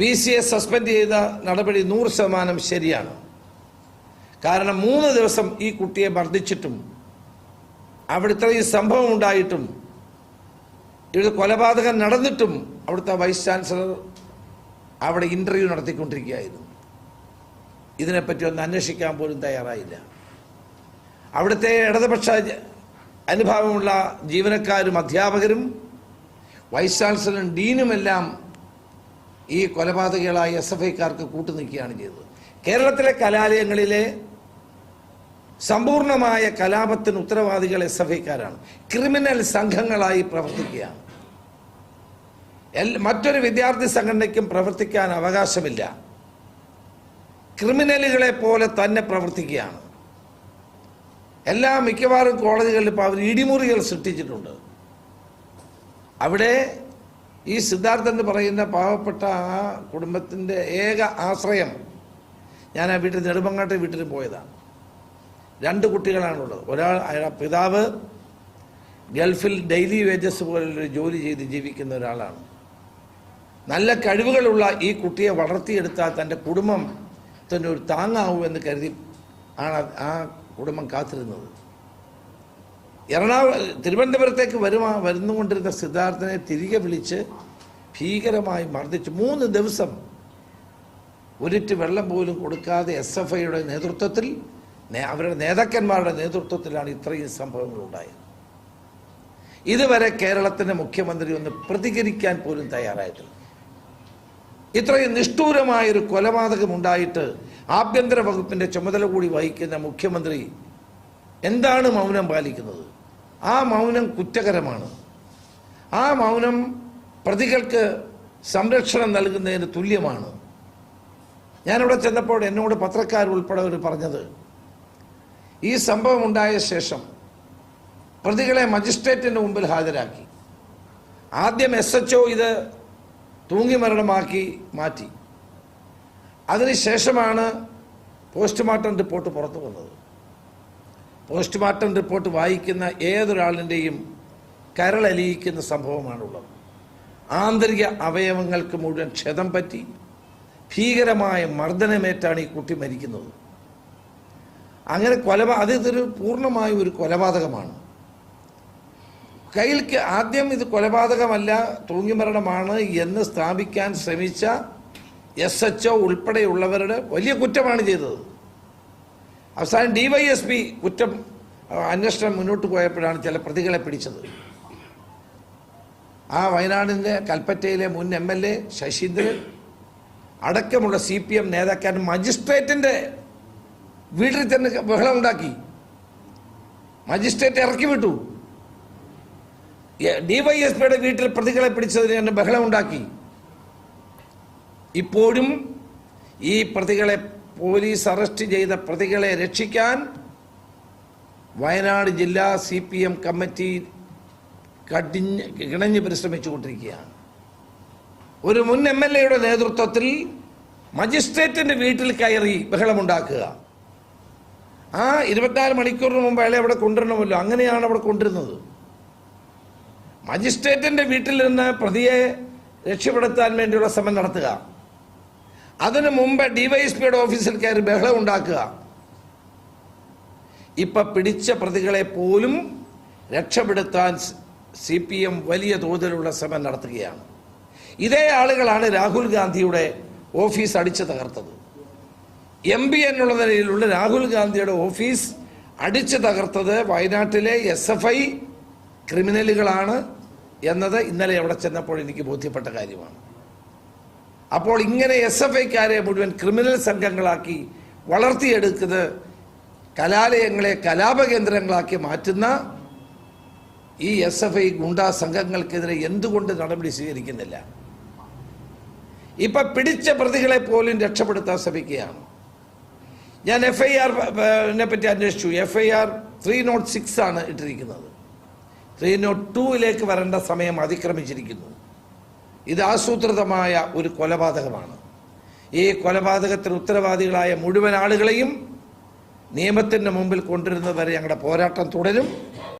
V സിയെ suspend ചെയ്ത നടപടി നൂറ് ശതമാനം ശരിയാണ്. കാരണം മൂന്ന് ദിവസം ഈ കുട്ടിയെ മർദ്ദിച്ചിട്ടും അവിടെ ഇത്രയും സംഭവം ഉണ്ടായിട്ടും ഇവിടെ കൊലപാതകം നടന്നിട്ടും അവിടുത്തെ വൈസ് ചാൻസലർ അവിടെ ഇന്റർവ്യൂ നടത്തിക്കൊണ്ടിരിക്കുകയായിരുന്നു. ഇതിനെപ്പറ്റി ഒന്ന് അന്വേഷിക്കാൻ പോലും തയ്യാറായില്ല. അവിടുത്തെ ഇടതുപക്ഷ അനുഭാവമുള്ള ജീവനക്കാരും അധ്യാപകരും വൈസ് ചാൻസലറും ഡീനുമെല്ലാം ഈ കൊലപാതകികളായ എസ് എഫ് ഐക്കാർക്ക് കൂട്ടുനിൽക്കുകയാണ് ചെയ്തത്. കേരളത്തിലെ കലാലയങ്ങളിലെ സമ്പൂർണമായ കലാപത്തിന് ഉത്തരവാദികൾ എസ് എഫ് ഐക്കാരാണ്. ക്രിമിനൽ സംഘങ്ങളായി പ്രവർത്തിക്കുകയാണ്. മറ്റൊരു വിദ്യാർത്ഥി സംഘടനയ്ക്കും പ്രവർത്തിക്കാൻ അവകാശമില്ല. ക്രിമിനലുകളെ പോലെ തന്നെ പ്രവർത്തിക്കുകയാണ്. എല്ലാ മിക്കവാറും കോളേജുകളിൽ ഇപ്പോൾ അവർ ഇടിമുറികൾ സൃഷ്ടിച്ചിട്ടുണ്ട്. അവിടെ ഈ സിദ്ധാർത്ഥ എന്ന് പറയുന്ന പാവപ്പെട്ട ആ കുടുംബത്തിന്റെ ഏക ആശ്രയം ഞാൻ ആ വീട്ടിൽ നെടുമങ്ങാട്ടെ വീട്ടിൽ പോയതാണ്. രണ്ട് കുട്ടികളാണുള്ളത്. ഒരാൾ അയാളുടെ പിതാവ് ഗൾഫിൽ ഡെയിലി വേജസ് പോലുള്ളൊരു ജോലി ചെയ്ത് ജീവിക്കുന്ന ഒരാളാണ്. നല്ല കഴിവുകളുള്ള ഈ കുട്ടിയെ വളർത്തിയെടുത്താൽ തന്റെ കുടുംബം തന്നെ ഒരു താങ്ങാവൂ എന്ന് കരുതി ആണ് ആ കുടുംബം കാത്തിരുന്നത്. എറണാകുളം തിരുവനന്തപുരത്തേക്ക് വരുമാ വരുന്നുകൊണ്ടിരുന്ന സിദ്ധാർത്ഥനെ തിരികെ വിളിച്ച് ഭീകരമായി മർദ്ദിച്ച്. മൂന്ന് ദിവസം ഒരിറ്റ് വെള്ളം പോലും കൊടുക്കാതെ എസ് എഫ് ഐയുടെ നേതൃത്വത്തിൽ അവരുടെ നേതാക്കന്മാരുടെ നേതൃത്വത്തിലാണ് ഇത്രയും സംഭവങ്ങൾ ഉണ്ടായത് ഇതുവരെ കേരളത്തിന്റെ മുഖ്യമന്ത്രി ഒന്ന് പ്രതികരിക്കാൻ പോലും തയ്യാറായിട്ടില്ല. ഇത്രയും നിഷ്ഠൂരമായൊരു കൊലപാതകം ഉണ്ടായിട്ട് ആഭ്യന്തര വകുപ്പിന്റെ ചുമതല കൂടി വഹിക്കുന്ന മുഖ്യമന്ത്രി എന്താണ് മൗനം പാലിക്കുന്നത്? ആ മൗനം കുറ്റകരമാണ്. ആ മൗനം പ്രതികൾക്ക് സംരക്ഷണം നൽകുന്നതിന് തുല്യമാണ്. ഞാനിവിടെ ചെന്നപ്പോൾ എന്നോട് പത്രക്കാർ ഉൾപ്പെടെ അവർ പറഞ്ഞത് ഈ സംഭവം ഉണ്ടായ ശേഷം പ്രതികളെ മജിസ്ട്രേറ്റിന്റെ മുമ്പിൽ ഹാജരാക്കി. ആദ്യം എസ് എച്ച് ഇത് തൂങ്ങി മരണമാക്കി മാറ്റി. അതിനുശേഷമാണ് പോസ്റ്റ്മോർട്ടം റിപ്പോർട്ട് പുറത്തു വന്നത്. പോസ്റ്റ്മോർട്ടം റിപ്പോർട്ട് വായിക്കുന്ന ഏതൊരാളിന്റെയും കരളലിയിക്കുന്ന സംഭവമാണുള്ളത്. ആന്തരിക അവയവങ്ങൾക്ക് മുഴുവൻ ക്ഷതം പറ്റി ഭീകരമായ മർദ്ദനമേറ്റാണ് ഈ കുട്ടി മരിക്കുന്നത്. അങ്ങനെ കൊലപാ അത് ഇതൊരു പൂർണമായ ഒരു കൊലപാതകമാണ്. കയ്യിൽക്ക് ആദ്യം ഇത് കൊലപാതകമല്ല തൂങ്ങിമരണമാണ് എന്ന് സ്ഥാപിക്കാൻ ശ്രമിച്ച എസ് എച്ച് ഒ ഉൾപ്പെടെയുള്ളവരുടെ വലിയ കുറ്റമാണ് ചെയ്തത്. അവസാനം ഡിവൈഎസ്പി കുറ്റം ആ, അന്വേഷണം മുന്നോട്ട് പോയപ്പോഴാണ് ചില പ്രതികളെ പിടിച്ചത്. ആ വയനാടിന്റെ കൽപ്പറ്റയിലെ മുൻ എം എൽ എ ശശീന്ദ്രൻ അടക്കമുള്ള സി പി എം നേതാക്കാരൻ മജിസ്ട്രേറ്റിന്റെ വീട്ടിൽ തന്നെ ബഹളം ഉണ്ടാക്കി. മജിസ്ട്രേറ്റ് ഇറക്കി വിട്ടു. ഡിവൈഎസ്പിയുടെ വീട്ടിൽ പ്രതികളെ പിടിച്ചതിന് തന്നെ ബഹളം ഉണ്ടാക്കി. ഇപ്പോഴും ഈ പ്രതികളെ പോലീസ് അറസ്റ്റ് ചെയ്ത പ്രതികളെ രക്ഷിക്കാൻ വയനാട് ജില്ലാ സി പി എം കമ്മിറ്റി കടിഞ്ഞ് കിണഞ്ഞ് പരിശ്രമിച്ചുകൊണ്ടിരിക്കുകയാണ്. ഒരു മുൻ എം എൽ എയുടെ നേതൃത്വത്തിൽ മജിസ്ട്രേറ്റിന്റെ വീട്ടിൽ കയറി ബഹളമുണ്ടാക്കുക. ആ ഇരുപത്തിനാല് മണിക്കൂറിന് മുമ്പ് അയാളെ അവിടെ കൊണ്ടുവരണമല്ലോ. അങ്ങനെയാണ് അവിടെ കൊണ്ടുവരുന്നത്. മജിസ്ട്രേറ്റിന്റെ വീട്ടിൽ നിന്ന് പ്രതിയെ രക്ഷപ്പെടുത്താൻ വേണ്ടിയുള്ള ശ്രമം നടത്തുക. അതിനു മുമ്പ് ഡിവൈഎസ്പിയുടെ ഓഫീസിൽ കയറി ബഹളം ഉണ്ടാക്കുക. ഇപ്പൊ പിടിച്ച പ്രതികളെ പോലും രക്ഷപ്പെടുത്താൻ സി പി എം വലിയ തോതിലുള്ള ശ്രമം നടത്തുകയാണ്. ഇതേ ആളുകളാണ് രാഹുൽ ഗാന്ധിയുടെ ഓഫീസ് അടിച്ചു തകർത്തത്. എം പി എന്നുള്ള നിലയിലുള്ള രാഹുൽ ഗാന്ധിയുടെ ഓഫീസ് അടിച്ചു തകർത്തത് വയനാട്ടിലെ എസ് എഫ് ഐ ക്രിമിനലുകളാണ് എന്നത് ഇന്നലെ അവിടെ ചെന്നപ്പോൾ എനിക്ക് ബോധ്യപ്പെട്ട കാര്യമാണ്. അപ്പോൾ ഇങ്ങനെ എസ് എഫ് ഐക്കാരെ മുഴുവൻ ക്രിമിനൽ സംഘങ്ങളാക്കി വളർത്തിയെടുക്കുന്നത് കലാലയങ്ങളെ കലാപകേന്ദ്രങ്ങളാക്കി മാറ്റുന്ന ഈ എസ് എഫ് ഐ ഗുണ്ടാ സംഘങ്ങൾക്കെതിരെ എന്തുകൊണ്ട് നടപടി സ്വീകരിക്കുന്നില്ല? ഇപ്പൊ പിടിച്ച പ്രതികളെ പോലും രക്ഷപ്പെടുത്താൻ ശ്രമിക്കുകയാണ്. ഞാൻ എഫ് ഐ ആറിനെ പറ്റി അന്വേഷിച്ചു. F I R three nought six ആണ് ഇട്ടിരിക്കുന്നത്. ത്രീ നോട്ട് ടൂവിലേക്ക് വരേണ്ട സമയം അതിക്രമിച്ചിരിക്കുന്നു. ഇത് ആസൂത്രിതമായ ഒരു കൊലപാതകമാണ്. ഈ കൊലപാതകത്തിന് ഉത്തരവാദികളായ മുഴുവൻ ആളുകളെയും നിയമത്തിന്റെ മുമ്പിൽ കൊണ്ടുവരുന്നത് വരെ ഞങ്ങളുടെ പോരാട്ടം തുടരും.